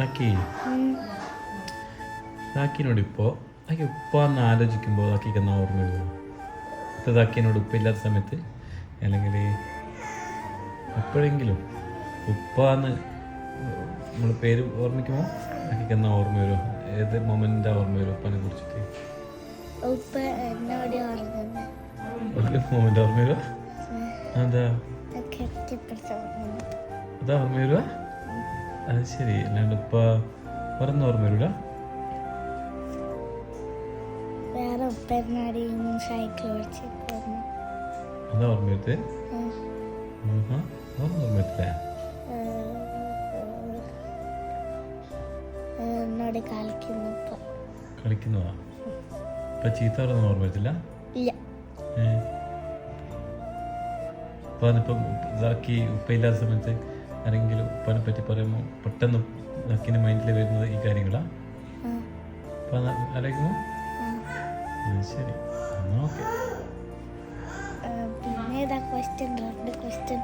ആക്കി ആക്കിനോട് ഇപ്പോൾ ആക്കി ഉപ്പാന്ന് ആലോചിക്കുമ്പോൾ ആക്കിക്ക് എന്നാ ഓർമ്മ വരുന്നു ഇപ്പം ആക്കിനോട് ഉപ്പ ഇല്ലാത്ത സമയത്ത് അല്ലെങ്കിൽ എപ്പോഴെങ്കിലും ഉപ്പാന്ന് നമ്മൾ പേര് ഓർമ്മിക്കുമോ? ആക്കിക്ക് എന്നാ ഓർമ്മ വരുമോ ഏത് മൊമെന്റാ ഓർമ്മ വരും ഉപ്പാനെ കുറിച്ചിട്ട്? ഒരു മൊമെന്റ് ഓർമ്മ വരുമോ അതാ അതാ ഓർമ്മ വരുക? അത് ശരി. അല്ലാണ്ട് ഇപ്പ പറഞ്ഞ ഓർമ്മ വരൂല? വേറെ സൈക്കിൾ അതാ ഓർമ്മ വരുത്തേ? ഓർമ്മ ഓർമ്മ വരത്തില്ല എന്നോട് കളിക്കുന്നപ്പോ കളിക്കുന്നതാ ഇപ്പൊ. ചീത്ത പറഞ്ഞ ഓർമ്മ വരത്തില്ല? ഇല്ല. ഉപ്പയില്ലാത്ത സമയത്ത് ഉപ്പനെ പറ്റി പറയുമ്പോൾ പെട്ടെന്ന് നക്കിന് മൈൻഡിൽ വരുന്നത് ഈ കാര്യങ്ങളാ? ആ, അപ്പൊ അത് ആലോചിക്കുമ്പോ ആ. ആ, ശരി. ഓക്കെ. ആ, പിന്നെ ഏതാ ക്വസ്റ്റ്യൻ രണ്ട് ക്വസ്റ്റ്യൻ